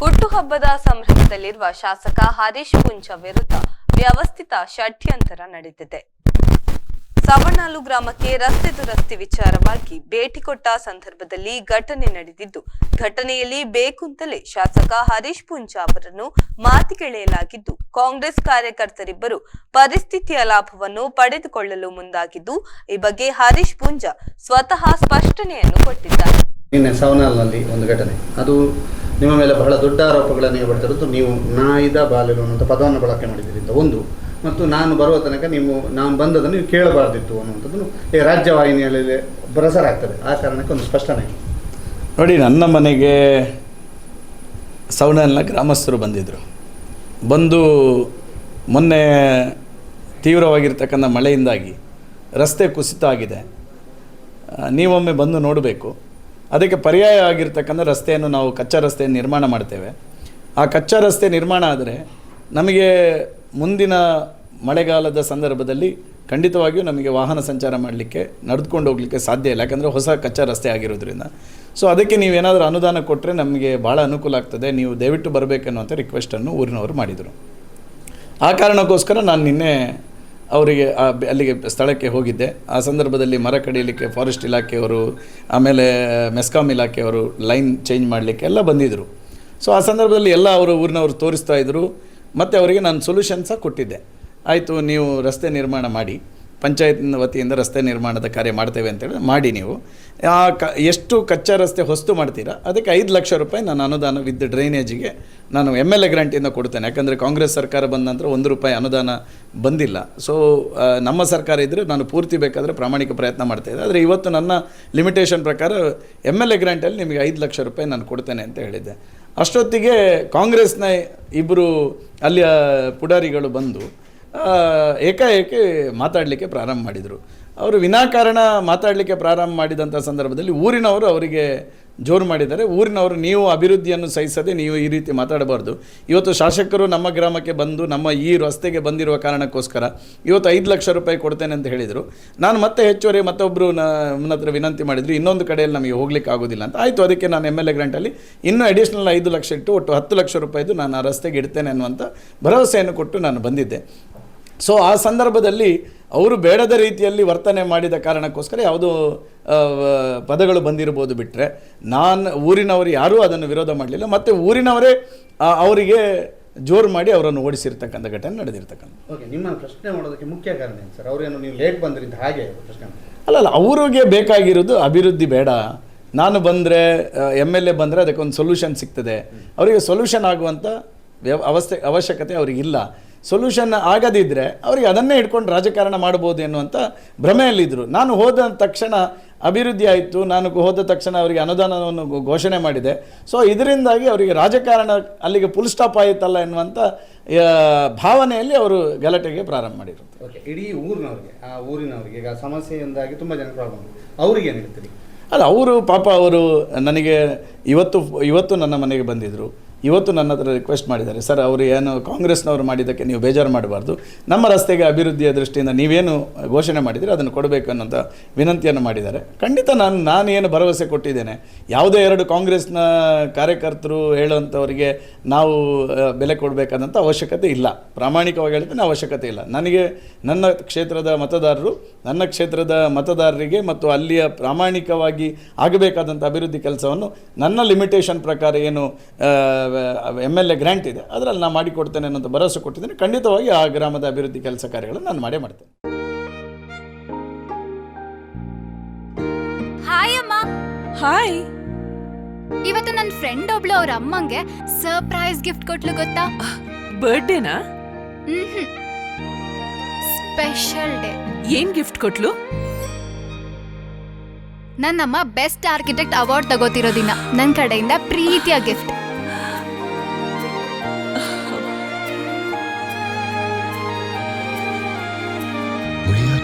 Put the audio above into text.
ಹುಟ್ಟುಹಬ್ಬದ ಸಂಭ್ರಮದಲ್ಲಿರುವ ಶಾಸಕ ಹರೀಶ್ ಪುಂಚ ವಿರುದ್ಧ ವ್ಯವಸ್ಥಿತ ಷಡ್ಯಂತರ ನಡೆದಿದೆ. ಸವಣಾಲು ಗ್ರಾಮಕ್ಕೆ ರಸ್ತೆ ದುರಸ್ತಿ ವಿಚಾರವಾಗಿ ಭೇಟಿ ಕೊಟ್ಟ ಸಂದರ್ಭದಲ್ಲಿ ಘಟನೆ ನಡೆದಿದ್ದು, ಘಟನೆಯಲ್ಲಿ ಬೇಕುಂತಲೇ ಶಾಸಕ ಹರೀಶ್ ಪುಂಜ ಅವರನ್ನು ಮಾತಿಗೆಳೆಯಲಾಗಿದ್ದು, ಕಾಂಗ್ರೆಸ್ ಕಾರ್ಯಕರ್ತರಿಬ್ಬರು ಪರಿಸ್ಥಿತಿಯ ಲಾಭವನ್ನು ಪಡೆದುಕೊಳ್ಳಲು ಮುಂದಾಗಿದ್ದು, ಈ ಬಗ್ಗೆ ಹರೀಶ್ ಪುಂಜ ಸ್ವತಃ ಸ್ಪಷ್ಟನೆಯನ್ನು ಕೊಟ್ಟಿದ್ದಾರೆ. ನಿನ್ನೆ ಸವನಾಲ್ನಲ್ಲಿ ಒಂದು ಘಟನೆ. ಅದು ನಿಮ್ಮ ಮೇಲೆ ಬಹಳ ದೊಡ್ಡ ಆರೋಪಗಳನ್ನು ಹೇಳ್ಬಡ್ತಿರೋದು ನೀವು ನಾಯಿದ ಬಾಲೆಲು ಅನ್ನುವಂಥ ಪದವನ್ನು ಬಳಕೆ ಮಾಡಿದ್ದೀರಿ ಅಂತ ಒಂದು. ಮತ್ತು ನಾನು ಬರುವ ತನಕ ನೀವು, ನಾನು ಬಂದದನ್ನು ನೀವು ಕೇಳಬಾರ್ದಿತ್ತು ಅನ್ನುವಂಥದ್ದು ಈ ರಾಜ್ಯವಾಹಿನಿಯಲ್ಲಿ ಪ್ರಸಾರ ಆಗ್ತದೆ ಆ ಕಾರಣಕ್ಕೆ ಒಂದು ಸ್ಪಷ್ಟನೆ. ನೋಡಿ, ನನ್ನ ಮನೆಗೆ ಸವಣಲ್ನ ಗ್ರಾಮಸ್ಥರು ಬಂದಿದ್ದರು ಬಂದು ಮೊನ್ನೆ ತೀವ್ರವಾಗಿರ್ತಕ್ಕಂಥ ಮಳೆಯಿಂದಾಗಿ ರಸ್ತೆ ಕುಸಿತ ಆಗಿದೆ. ನೀವೊಮ್ಮೆ ಬಂದು ನೋಡಬೇಕು. ಅದಕ್ಕೆ ಪರ್ಯಾಯ ಆಗಿರ್ತಕ್ಕಂಥ ರಸ್ತೆಯನ್ನು ನಾವು ಕಚ್ಚಾ ರಸ್ತೆಯನ್ನು ನಿರ್ಮಾಣ ಮಾಡ್ತೇವೆ. ಆ ಕಚ್ಚಾ ರಸ್ತೆ ನಿರ್ಮಾಣ ಆದರೆ ನಮಗೆ ಮುಂದಿನ ಮಳೆಗಾಲದ ಸಂದರ್ಭದಲ್ಲಿ ಖಂಡಿತವಾಗಿಯೂ ನಮಗೆ ವಾಹನ ಸಂಚಾರ ಮಾಡಲಿಕ್ಕೆ, ನಡೆದುಕೊಂಡು ಹೋಗಲಿಕ್ಕೆ ಸಾಧ್ಯ ಇಲ್ಲ. ಯಾಕಂದರೆ ಹೊಸ ಕಚ್ಚಾ ರಸ್ತೆ ಆಗಿರೋದ್ರಿಂದ. ಸೊ ಅದಕ್ಕೆ ನೀವೇನಾದರೂ ಅನುದಾನ ಕೊಟ್ಟರೆ ನಮಗೆ ಭಾಳ ಅನುಕೂಲ ಆಗ್ತದೆ. ನೀವು ದಯವಿಟ್ಟು ಬರಬೇಕನ್ನುವಂಥ ರಿಕ್ವೆಸ್ಟನ್ನು ಊರಿನವರು ಮಾಡಿದರು. ಆ ಕಾರಣಕ್ಕೋಸ್ಕರ ನಾನು ನಿನ್ನೆ ಅವರಿಗೆ ಅಲ್ಲಿಗೆ ಸ್ಥಳಕ್ಕೆ ಹೋಗಿದ್ದೆ. ಆ ಸಂದರ್ಭದಲ್ಲಿ ಮರ ಕಡಿಯಲಿಕ್ಕೆ ಫಾರೆಸ್ಟ್ ಇಲಾಖೆಯವರು, ಆಮೇಲೆ ಮೆಸ್ಕಾಂ ಇಲಾಖೆಯವರು ಲೈನ್ ಚೇಂಜ್ ಮಾಡಲಿಕ್ಕೆ ಎಲ್ಲ ಬಂದಿದ್ದರು ಸೊ ಆ ಸಂದರ್ಭದಲ್ಲಿ ಎಲ್ಲ ಅವರು ಊರಿನವರು ತೋರಿಸ್ತಾ ಇದ್ದರು ಮತ್ತು ಅವರಿಗೆ ನಾನು ಸೊಲ್ಯೂಷನ್ ಸಹ ಕೊಟ್ಟಿದ್ದೆ. ಆಯಿತು, ನೀವು ರಸ್ತೆ ನಿರ್ಮಾಣ ಮಾಡಿ. ಪಂಚಾಯತ್ನ ವತಿಯಿಂದ ರಸ್ತೆ ನಿರ್ಮಾಣದ ಕಾರ್ಯ ಮಾಡ್ತೇವೆ ಅಂತೇಳಿ ಮಾಡಿ ನೀವು. ಆ ಕ, ಎಷ್ಟು ಕಚ್ಚಾ ರಸ್ತೆ ಹೊಸ್ತು ಮಾಡ್ತೀರಾ, ಅದಕ್ಕೆ ಐದು ಲಕ್ಷ ರೂಪಾಯಿ ನಾನು ಅನುದಾನ ವಿತ್ ಡ್ರೈನೇಜಿಗೆ ನಾನು ಎಂ ಎಲ್ ಎ ಗ್ರಾಂಟಿಂದ ಕೊಡ್ತೇನೆ ಯಾಕಂದರೆ ಕಾಂಗ್ರೆಸ್ ಸರ್ಕಾರ ಬಂದ ನಂತರ ಒಂದು ರೂಪಾಯಿ ಅನುದಾನ ಬಂದಿಲ್ಲ. ಸೊ ನಮ್ಮ ಸರ್ಕಾರ ಇದ್ದರೆ ನಾನು ಪೂರ್ತಿ ಬೇಕಾದರೆ ಪ್ರಾಮಾಣಿಕ ಪ್ರಯತ್ನ ಮಾಡ್ತಾಯಿದ್ದೆ ಆದರೆ ಇವತ್ತು ನನ್ನ ಲಿಮಿಟೇಷನ್ ಪ್ರಕಾರ ಎಂ ಎಲ್ ಎ ಗ್ರಾಂಟಲ್ಲಿ ನಿಮಗೆ ಐದು ಲಕ್ಷ ರೂಪಾಯಿ ನಾನು ಕೊಡ್ತೇನೆ ಅಂತ ಹೇಳಿದ್ದೆ. ಅಷ್ಟೊತ್ತಿಗೆ ಕಾಂಗ್ರೆಸ್ನ ಇಬ್ಬರು ಅಲ್ಲಿಯ ಪುಡಾರಿಗಳು ಬಂದು ಏಕಾಏಕಿ ಮಾತಾಡಲಿಕ್ಕೆ ಪ್ರಾರಂಭ ಮಾಡಿದರು. ಅವರು ವಿನಾಕಾರಣ ಮಾತಾಡಲಿಕ್ಕೆ ಪ್ರಾರಂಭ ಮಾಡಿದಂಥ ಸಂದರ್ಭದಲ್ಲಿ ಊರಿನವರು ಅವರಿಗೆ ಜೋರು ಮಾಡಿದ್ದಾರೆ. ಊರಿನವರು, ನೀವು ಅಭಿವೃದ್ಧಿಯನ್ನು ಸಹಿಸದೆ ನೀವು ಈ ರೀತಿ ಮಾತಾಡಬಾರ್ದು. ಇವತ್ತು ಶಾಸಕರು ನಮ್ಮ ಗ್ರಾಮಕ್ಕೆ ಬಂದು, ನಮ್ಮ ಈ ರಸ್ತೆಗೆ ಬಂದಿರುವ ಕಾರಣಕ್ಕೋಸ್ಕರ ಇವತ್ತು ಐದು ಲಕ್ಷ ರೂಪಾಯಿ ಕೊಡ್ತೇನೆ ಅಂತ ಹೇಳಿದರು. ನಾನು ಮತ್ತೆ ಹೆಚ್ಚುವರಿ ಮತ್ತೊಬ್ಬರು ನನ್ನ ಹತ್ರ ವಿನಂತಿ ಮಾಡಿದ್ರು, ಇನ್ನೊಂದು ಕಡೆಯಲ್ಲಿ ನಮಗೆ ಹೋಗ್ಲಿಕ್ಕೆ ಆಗೋದಿಲ್ಲ ಅಂತ. ಆಯಿತು, ಅದಕ್ಕೆ ನಾನು ಎಂ ಎಲ್ ಎ ಗ್ರಾಂಟಲ್ಲಿ ಇನ್ನೂ ಅಡಿಷ್ನಲ್ ಐದು ಲಕ್ಷ ಇಟ್ಟು ಒಟ್ಟು ಹತ್ತು ಲಕ್ಷ ರೂಪಾಯಿದು ನಾನು ಆ ರಸ್ತೆಗೆ ಇಡ್ತೇನೆ ಅನ್ನುವಂಥ ಭರವಸೆಯನ್ನು ಕೊಟ್ಟು ನಾನು ಬಂದಿದ್ದೆ. ಸೊ ಆ ಸಂದರ್ಭದಲ್ಲಿ ಅವರು ಬೇಡದ ರೀತಿಯಲ್ಲಿ ವರ್ತನೆ ಮಾಡಿದ ಕಾರಣಕ್ಕೋಸ್ಕರ ಯಾವುದೋ ಪದಗಳು ಬಂದಿರ್ಬೋದು ಬಿಟ್ಟರೆ ನಾನು ಊರಿನವರು ಯಾರೂ ಅದನ್ನು ವಿರೋಧ ಮಾಡಲಿಲ್ಲ ಮತ್ತು ಊರಿನವರೇ ಅವರಿಗೆ ಜೋರು ಮಾಡಿ ಅವರನ್ನು ಓಡಿಸಿರ್ತಕ್ಕಂಥ ಘಟನೆ ನಡೆದಿರ್ತಕ್ಕಂಥ. ಓಕೆ ನಿಮ್ಮ ಪ್ರಶ್ನೆ ಮಾಡೋದಕ್ಕೆ ಮುಖ್ಯ ಕಾರಣ ಏನು ಸರ್? ಅವರೇನು ನೀವು ಲೇಟ್ ಬಂದ್ರಿಂದ ಹಾಗೆ ಪ್ರಶ್ನೆ ಅಲ್ಲ ಅಲ್ಲ ಅವರಿಗೆ ಬೇಕಾಗಿರೋದು ಅಭಿವೃದ್ಧಿ ಬೇಡ. ನಾನು ಬಂದರೆ ಎಂ ಎಲ್ ಎ ಬಂದರೆ ಅದಕ್ಕೊಂದು ಸೊಲ್ಯೂಷನ್ ಸಿಗ್ತದೆ. ಅವರಿಗೆ ಸೊಲ್ಯೂಷನ್ ಆಗುವಂಥ ವ್ಯವ ಅವಸ್ಥೆ ಅವಶ್ಯಕತೆ ಅವರಿಗಿಲ್ಲ. ಸೊಲ್ಯೂಷನ್ ಆಗದಿದ್ದರೆ ಅವರಿಗೆ ಅದನ್ನೇ ಹಿಡ್ಕೊಂಡು ರಾಜಕಾರಣ ಮಾಡ್ಬೋದು ಎನ್ನುವಂಥ ಭ್ರಮೆಯಲ್ಲಿದ್ದರು ನಾನು ಹೋದ ತಕ್ಷಣ ಅಭಿವೃದ್ಧಿ ಆಯಿತು ನಾನು ಹೋದ ತಕ್ಷಣ ಅವರಿಗೆ ಅನುದಾನವನ್ನು ಘೋಷಣೆ ಮಾಡಿದೆ. ಸೊ ಇದರಿಂದಾಗಿ ಅವರಿಗೆ ರಾಜಕಾರಣ ಅಲ್ಲಿಗೆ ಫುಲ್ ಸ್ಟಾಪ್ ಆಯಿತಲ್ಲ ಎನ್ನುವಂಥ ಭಾವನೆಯಲ್ಲಿ ಅವರು ಗಲಾಟೆಗೆ ಪ್ರಾರಂಭ ಮಾಡಿದರು. ಓಕೆ ಇಡೀ ಊರಿನವ್ರಿಗೆ ಆ ಊರಿನವರಿಗೆ ಈಗ ಸಮಸ್ಯೆಯಿಂದಾಗಿ ತುಂಬ ಜನ ಪ್ರಾಬ್ಲಮ್ ಅವ್ರಿಗೆ ಏನು ಹೇಳ್ತೀರಿ? ಅಲ್ಲ ಅವರು ಪಾಪ ಅವರು ನನಗೆ ಇವತ್ತು ಇವತ್ತು ನನ್ನ ಮನೆಗೆ ಬಂದಿದ್ದರು ಇವತ್ತು ನನ್ನ ಹತ್ರ ರಿಕ್ವೆಸ್ಟ್ ಮಾಡಿದ್ದಾರೆ. ಸರ್, ಅವರು ಏನು ಕಾಂಗ್ರೆಸ್ನವರು ಮಾಡಿದ್ದಕ್ಕೆ ನೀವು ಬೇಜಾರು ಮಾಡಬಾರ್ದು. ನಮ್ಮ ರಸ್ತೆಗೆ ಅಭಿವೃದ್ಧಿಯ ದೃಷ್ಟಿಯಿಂದ ನೀವೇನು ಘೋಷಣೆ ಮಾಡಿದರೆ ಅದನ್ನು ಕೊಡಬೇಕು ಅನ್ನೋಂಥ ವಿನಂತಿಯನ್ನು ಮಾಡಿದ್ದಾರೆ. ಖಂಡಿತ ನಾನು ನಾನೇನು ಭರವಸೆ ಕೊಟ್ಟಿದ್ದೇನೆ. ಯಾವುದೇ ಎರಡು ಕಾಂಗ್ರೆಸ್ನ ಕಾರ್ಯಕರ್ತರು ಹೇಳುವಂಥವರಿಗೆ ನಾವು ಬೆಲೆ ಕೊಡಬೇಕಾದಂಥ ಅವಶ್ಯಕತೆ ಇಲ್ಲ. ಪ್ರಾಮಾಣಿಕವಾಗಿ ಹೇಳ್ತೇನೆ ಅವಶ್ಯಕತೆ ಇಲ್ಲ. ನನಗೆ ನನ್ನ ಕ್ಷೇತ್ರದ ಮತದಾರರು, ನನ್ನ ಕ್ಷೇತ್ರದ ಮತದಾರರಿಗೆ ಮತ್ತು ಅಲ್ಲಿಯ ಪ್ರಾಮಾಣಿಕವಾಗಿ ಆಗಬೇಕಾದಂಥ ಅಭಿವೃದ್ಧಿ ಕೆಲಸವನ್ನು ನನ್ನ ಲಿಮಿಟೇಷನ್ ಪ್ರಕಾರ ಏನು ಎಂ ಎಲ್ ಎ ಗ್ರ್ಯಾಂಟ್ ಇದೆ. ಅದರಲ್ಲಿ ನಾನು ಮಾಡಿಕೊಡ್ತೇನೆ ಅನ್ನೋದು ಭರವಸೆ ಕೊಟ್ಟಿದ್ದೇನೆ. ಖಂಡಿತವಾಗಿ ಆ ಗ್ರಾಮದ ಅಭಿವೃದ್ಧಿ ಕೆಲಸ ಕಾರ್ಯಗಳನ್ನು ನಾನು ಮಾಡೇ ಮಾಡ್ತೇನೆ. ಹಾಯ್ ಅಮ್ಮ. ಹಾಯ್ ಇವತ್ತು ನನ್ನ ಫ್ರೆಂಡ್ ಒಬ್ಳು ಅವ್ರ ಅಮ್ಮಂಗೆ ಸರ್ಪ್ರೈಸ್ ಗಿಫ್ಟ್ ಕೊಟ್ಲು ಗೊತ್ತಾ? ಬರ್ಡೇನಾ ಸ್ಪೆಷಲ್ ಡೇ ಏನ್ ಗಿಫ್ಟ್ ಕೊಟ್ಲು? ನನ್ನಮ್ಮ ಬೆಸ್ಟ್ ಆರ್ಕಿಟೆಕ್ಟ್ ಅವಾರ್ಡ್ ತಗೋತಿರೋ ದಿನ. ನನ್ನ ಕಡೆಯಿಂದ ಪ್ರೀತಿಯ ಗಿಫ್ಟ್